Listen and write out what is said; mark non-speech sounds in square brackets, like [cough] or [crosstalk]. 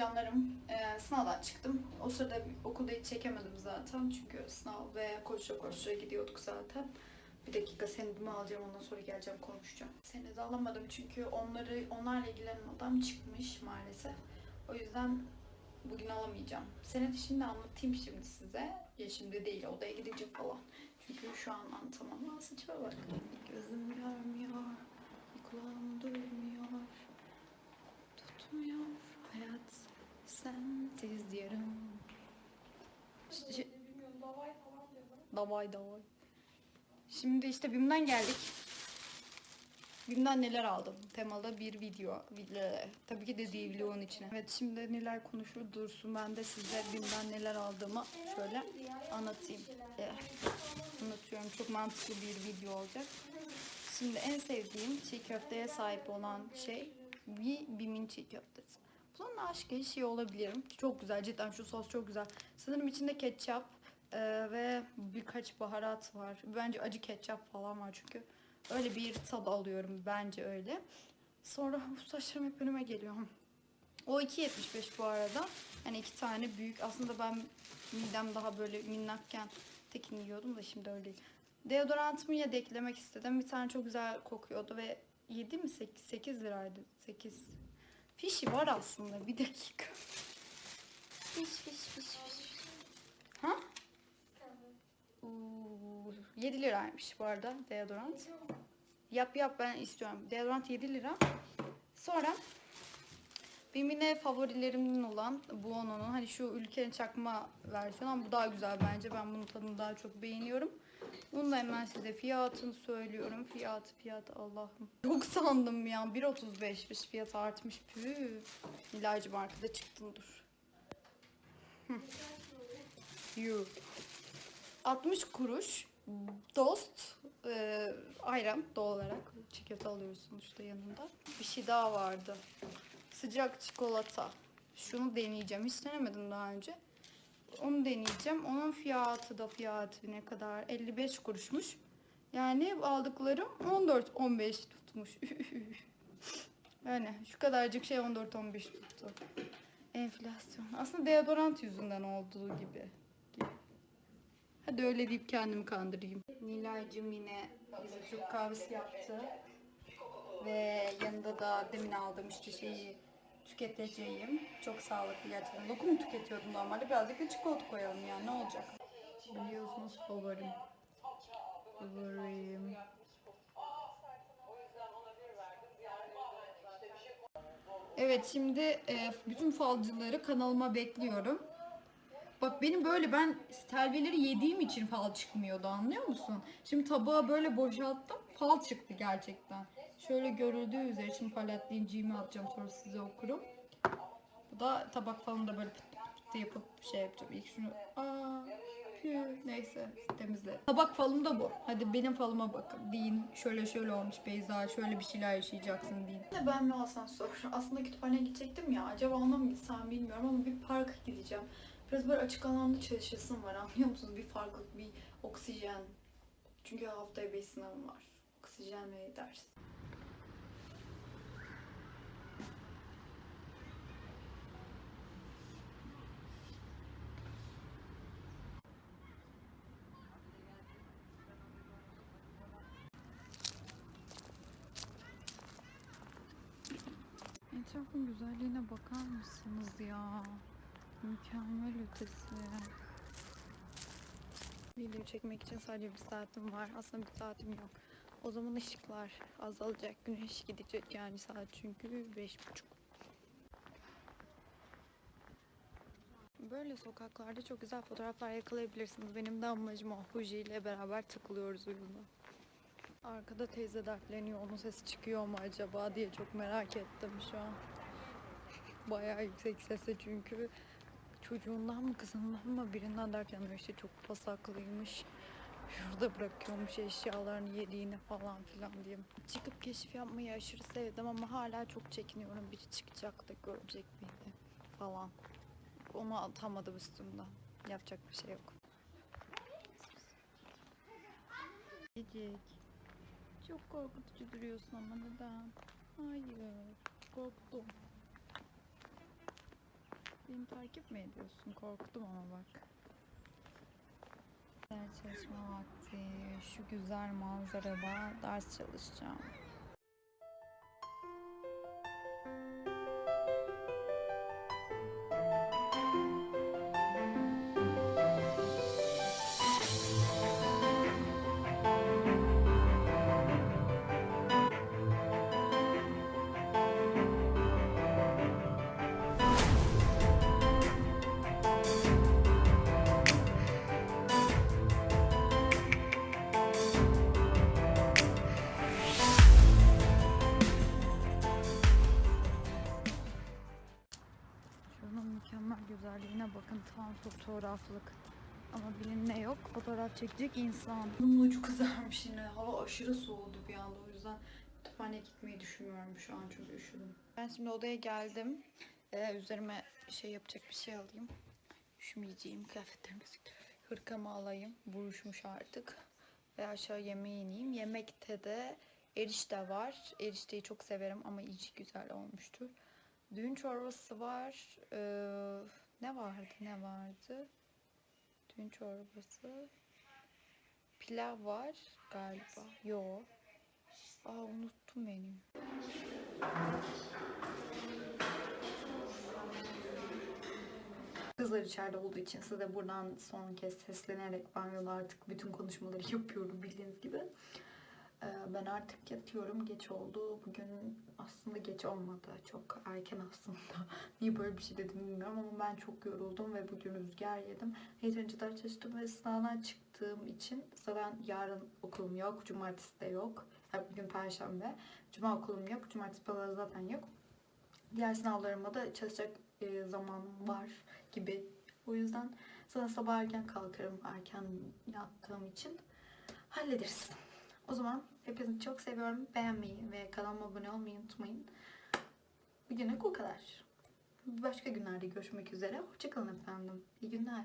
canlarım. Ee, sınavdan çıktım. O sırada okulda hiç çekemedim zaten. Çünkü sınav ve koşa koşa gidiyorduk zaten. Bir dakika senedimi alacağım ondan sonra geleceğim konuşacağım. Senedi alamadım çünkü onları onlarla ilgilenen adam çıkmış maalesef. O yüzden bugün alamayacağım. Senet işini anlatayım şimdi size. Ya şimdi değil odaya gidince falan. Çünkü şu an anlatamam. Aa, saçıma bak. Gözüm görmüyor. Davay davay. Şimdi işte BİM'den geldik. BİM'den neler aldım? Temalı bir video. Tabii ki de değil vlogun içine. Evet şimdi neler konuşur dursun. Ben de size BİM'den neler aldığımı şöyle anlatayım. Ee, anlatıyorum. Çok mantıklı bir video olacak. Şimdi en sevdiğim çiğ köfteye sahip olan şey bir BİM'in çiğ köftesi. Bunun aşk eşiği olabilirim. Çok güzel cidden şu sos çok güzel. Sanırım içinde ketçap e, ve birkaç baharat var. Bence acı ketçap falan var çünkü. Öyle bir tad alıyorum bence öyle. Sonra bu saçlarım hep önüme geliyor. O 2.75 bu arada. Yani iki tane büyük. Aslında ben midem daha böyle minnakken tekini yiyordum da şimdi öyle değil. Deodorantımı ya da eklemek istedim. Bir tane çok güzel kokuyordu ve 7 mi 8, 8 liraydı. 8. Fişi var aslında. Bir dakika. Fiş fiş fiş fiş. Ha? Uuu, 7 liraymış bu arada deodorant. Yap yap ben istiyorum. Deodorant 7 lira. Sonra benim yine favorilerimden olan Buono'nun hani şu ülkenin çakma versiyonu ama bu daha güzel bence. Ben bunun tadını daha çok beğeniyorum. Bunu da hemen size fiyatını söylüyorum. Fiyatı fiyatı Allah'ım. Çok sandım ya. 1.35'miş fiyat artmış. Püf. İlacı markada çıktım dur. Yuh. 60 kuruş dost e, ayran doğal olarak köfte alıyoruz sonuçta yanında. Bir şey daha vardı. Sıcak çikolata. Şunu deneyeceğim. Hiç denemedim daha önce. Onu deneyeceğim. Onun fiyatı da fiyatı ne kadar? 55 kuruşmuş. Yani aldıklarım 14-15 tutmuş. [laughs] yani şu kadarcık şey 14-15 tuttu. Enflasyon. Aslında deodorant yüzünden olduğu gibi. Hadi öyle deyip kendimi kandırayım. Nilay'cım yine bize Türk kahvesi yaptı. Ve yanında da demin aldığım işte şeyi tüketeceğim. Çok sağlıklı gerçekten. Lokum tüketiyordum normalde. Birazcık da çikolata koyalım yani ne olacak? Biliyorsunuz favorim. Favorim. Evet şimdi e, bütün falcıları kanalıma bekliyorum. Bak benim böyle ben telveleri yediğim için fal çıkmıyordu anlıyor musun? Şimdi tabağı böyle boşalttım fal çıktı gerçekten. Şöyle görüldüğü üzere şimdi paletlinciğimi atacağım sonra size okurum. Bu da tabak falan da böyle pıt pıt pıt yapıp şey yapacağım. İlk şunu aa pü neyse temizle. Tabak falım da bu. Hadi benim falıma bakın. Deyin şöyle şöyle olmuş Beyza şöyle bir şeyler yaşayacaksın deyin. Ben mi asansör? Aslında kütüphaneye gidecektim ya. Acaba ona mı gitsem bilmiyorum ama bir parka gideceğim. Biraz böyle açık alanda çalışasım var anlıyor musunuz? Bir farklılık, bir oksijen. Çünkü haftaya bir sınavım var. Oksijen ve ders. Etrafın güzelliğine bakar mısınız ya? Mükemmel ötesi. Video çekmek için sadece bir saatim var. Aslında bir saatim yok. O zaman ışıklar azalacak. Güneş gidecek yani saat çünkü beş buçuk. Böyle sokaklarda çok güzel fotoğraflar yakalayabilirsiniz. Benim de amacım o. Fuji ile beraber takılıyoruz uyumda. Arkada teyze dertleniyor. Onun sesi çıkıyor mu acaba diye çok merak ettim şu an. Bayağı yüksek sesle çünkü çocuğundan mı kızından mı birinden dert yanıyor işte çok pasaklıymış. Şurada bırakıyormuş eşyalarını yediğini falan filan diye. Çıkıp keşif yapmayı aşırı sevdim ama hala çok çekiniyorum. Biri çıkacak da görecek beni falan. Onu atamadım üstümden. Yapacak bir şey yok. Gecik. Çok korkutucu duruyorsun ama neden? Hayır. Korktum. Beni takip mi ediyorsun? Korktum ama bak. Ders çalışma vakti. Şu güzel manzarada ders çalışacağım. Güzelliğine bakın tam fotoğraflık. Ama bilinme yok. Fotoğraf çekecek insan. Bunun ucu kızarmış yine. Hava aşırı soğudu bir anda. O yüzden kütüphaneye gitmeyi düşünmüyorum şu an çünkü üşüdüm. Ben şimdi odaya geldim. Ee, üzerime şey yapacak bir şey alayım. Üşümeyeceğim. Kıyafetlerimi. Hırkamı alayım. Buruşmuş artık. Ve aşağı yemeğe ineyim. Yemekte de erişte var. Erişteyi çok severim ama iyice güzel olmuştu. Düğün çorbası var. Ee, ne vardı ne vardı? Düğün çorbası. Pilav var galiba. Yo. Aa unuttum benim. Kızlar içeride olduğu için size buradan son kez seslenerek banyoda artık bütün konuşmaları [laughs] yapıyorum bildiğiniz gibi. Ben artık yatıyorum. Geç oldu. Bugün aslında geç olmadı. Çok erken aslında. [laughs] Niye böyle bir şey dedim bilmiyorum ama ben çok yoruldum ve bugün rüzgar yedim. Yeterince ders çalıştım ve sınavdan çıktığım için zaten yarın okulum yok. Cumartesi de yok. Yani bugün perşembe. Cuma okulum yok. Cumartesi pazarı zaten yok. Diğer sınavlarıma da çalışacak e, zamanım var gibi. O yüzden sana sabah erken kalkarım. Erken yattığım için hallederiz. O zaman hepinizi çok seviyorum. Beğenmeyi ve kanalıma abone olmayı unutmayın. Bugünlük bu kadar. Başka günlerde görüşmek üzere. Hoşçakalın efendim. İyi günler.